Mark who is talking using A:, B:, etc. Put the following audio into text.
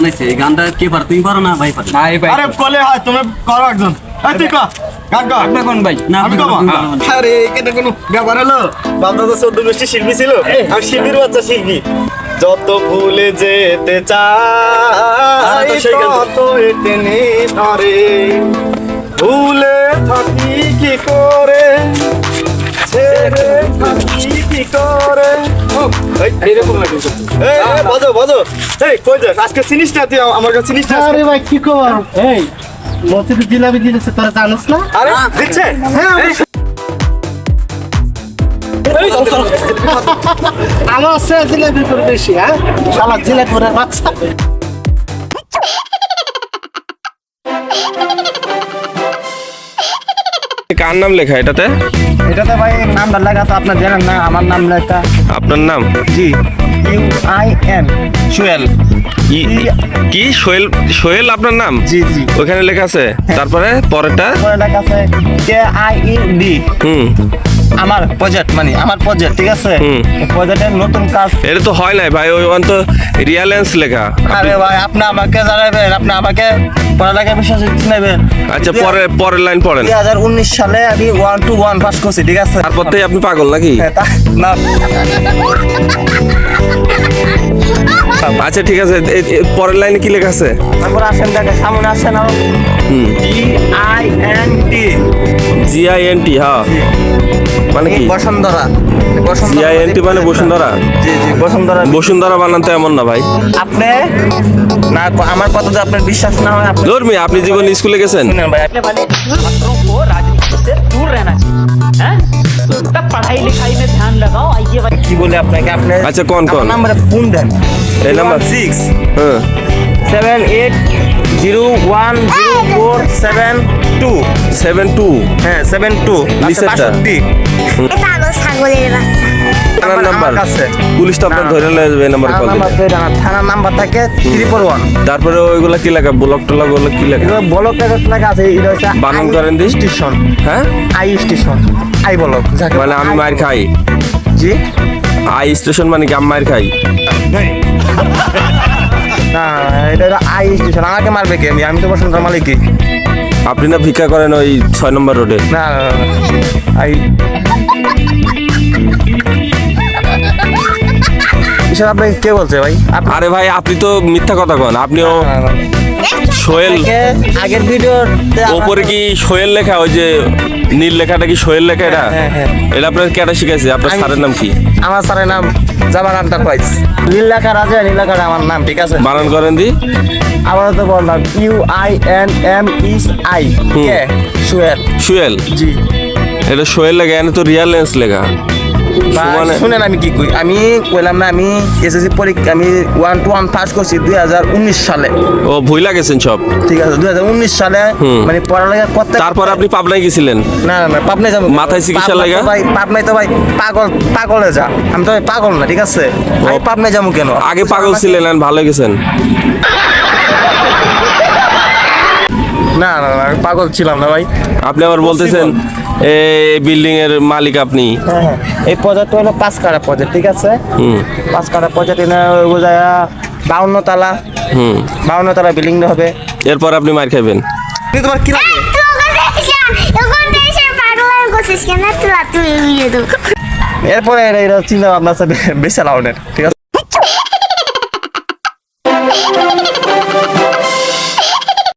A: আনাইছে এই গানটা কে পারো? তুমি পারো না? ভাই পারো।
B: না এই ভাই
C: আরে কলে হয় তুমি করো একজন। এই তুই কর গান কর।
B: আপনি কোন ভাই?
A: না
C: আমি
A: আপনি
C: কব
A: পারো, তুমি পারো না।
C: আরে এটা কোনো ব্যাপার হলো? বাবা তো চোদ্দ গোষ্ঠী শিল্পী ছিল। আমি শিল্পীর বাচ্চা শিল্পী। যত ভুলে যেতে
A: আরে
C: চাই
A: তো সেই
C: তত এটেনে ধরে। ভুলে থাকি কি করে? বাজো বাজো এই কই আজকে চিনিস না তুই আমার কাছে চিনিস না
D: আরে ভাই কি খবর? এই মসজিদে জিলাপি দিতেছে তোরা জানিস না?
C: আরে দিচ্ছে? এই,
D: আমার জিলাপি করে বেশি হ্যাঁ? শালা জিলাপি করে বাচ্চা।
E: কার নাম লেখা এটাতে?
D: এটাতে ভাই নামটা লেখা তো আপনার জানেন না আমার নাম লেখা
E: আপনার নাম?
D: G U I N.
E: Sohel. কি? সোহেল সোহেল আপনার নাম?
D: জি জি।
E: ওখানে লেখা আছে? তারপরে পরেরটা?
D: পরে লেখা আছে কে আই ই ডি।
E: হুম।
D: আমার প্রজেক্ট মানে আমার প্রজেক্ট ঠিক আছে। প্রজেক্টের নতুন কাজ।
E: এটা তো হয় নাই ভাই ওই অন্ত রিয়ালেন্স লেখা।
D: আরে ভাই আপনি আমাকে জানাবেন আপনি আমাকে পড়ালেখা বিশ্বাস নেবেন
E: আচ্ছা পরে পরের লাইন পড়েন।
D: দুই হাজার উনিশ সালে আমি ওয়ান টু ওয়ান পাস করছি ঠিক আছে?
E: তারপর থেকে আপনি পাগল নাকি?
D: হ্যাঁ, না।
E: আচ্ছা ঠিক আছে এ- এ- পরের লাইনে কি লেখা আছে
D: তারপর আসেন দেখে সামনে আসেন
E: হুম
D: G I N T
E: G I N T হ্যাঁ মানে কি
D: Bashundhara
E: G I N T মানে বসুন্ধরা
D: জি জি বসুন্ধরা
E: বসুন্ধরা বানাতে এমন না ভাই
D: আপনি না আমার কথা যদি আপনার বিশ্বাস না হয় আপনি
E: ধর্মী আপনি জীবন স্কুলে গেছেন
D: শুনেন ভাই
F: करने वाले छात्रों को राजनीति से दूर रहना चाहिए हैं? तो तब पढ़ाई लिखाई में ध्यान लगाओ आइए भाई
D: কি বলে আপনাকে আপনি
E: আচ্ছা, কোন, কোন?
D: নাম্বারে ফোন দেন
E: এই নাম্বার?
D: সিক্স
E: হ্যাঁ
D: seven eight zero one zero four seven two
E: seven two
D: হ্যাঁ সেভেন টু
E: নিচেরটা?
D: বাষট্টি
G: এটা হলো ছাগলের বাচ্চা
E: থানার নাম্বার পুলিশ তো আপনার ধরে নেবে এই নাম্বার কল দিলে
D: থানার নাম্বার থাকে ত্রিপল ওয়ান।
E: তারপরে ওইগুলা কি লেখা? ব্লক টলক ওগুলো কি লেখা?
D: ব্লক লেখা আছে এটা হচ্ছে
E: বানান করেন দি।
D: স্টেশন।
E: হ্যাঁ?
D: আই স্টেশন আই ব্লক যাকে
E: মানে আমি মায়ের খাই।
D: জি?
E: আই স্টেশন মানে কি? আমি মায়ের খাই।
D: না এটা আই স্টেশন। আমাকে মারবে কে? আমি আমি তো বসুন্ধরা মালিকই।
E: আপনি না ভিক্ষা করেন ওই ছয় নম্বর রোডে?
D: না। আই এসব আপনাকে কে বলছে ভাই?
E: আরে ভাই আপনি তো মিথ্যা কথা কন আপনিও। সোহেল।
D: আগের ভিডিওতে
E: ওপরে কি সোহেল লেখা ওই যে নীল লেখাটা কি সোহেল লেখা এটা?
D: হ্যাঁ, হ্যাঁ।
E: এটা আপনার কেটা শিখাইছে? আপনার স্যারের নাম কি?
D: আমার স্যারের নাম জামান এন্টারপ্রাইজ নীলাকার আছে নীলাকার আমার নাম ঠিক আছে?
E: বানান করেন দি।
D: আবার তো বললাম U I N M S I. কে? সুয়েল
E: সোহেল?
D: জি।
E: এটা সোহেল লেখা এনে তো রিয়ালেন্স লেখা। সমানে-
D: শুনেন আমি কি কই আমি কইলাম না আমি এসএসসি পরীক্ষা আমি ওয়ান টু ওয়ান পাস করছি দুই হাজার উনিশ সালে।
E: ও ভুই লাগেছেন সব?
D: ঠিক আছে দুই হাজার উনিশ সালে মানে পড়ালেখা করতে
E: তারপর আপনি পাবনায় গেছিলেন?
D: না না না পাবনায় যাব।
E: মাথায় চিকিৎসা লাগা?
D: ভাই পাবনায় তো ভাই পাগল পাগলে যা। আমি তো পাগল না ঠিক আছে? আমি পাবনায় যাব কেন?
E: আগে পাগল ছিলেন ভালো গেছেন?
D: না না না পাগল ছিলাম না ভাই।
E: আপনি আবার বলতেছেন এই বিল্ডিং এর মালিক আপনি?
D: হ্যাঁ। হ্যাঁ এই প্রজেক্ট হলো পাঁচ কাটা প্রজেক্ট ঠিক আছে?
E: হুম।
D: পাঁচ কাটা প্রজেক্ট এনে বোঝায় বাউন্ন তালা।
E: হুম।
D: বাউন্ন তালা বিল্ডিং হবে।
E: এরপর আপনি মার খাবেন
D: তোমার কি লাগে? এরপরে এটা- চিন্তা ভাবনা আছে বেশি লাউনের ঠিক আছে?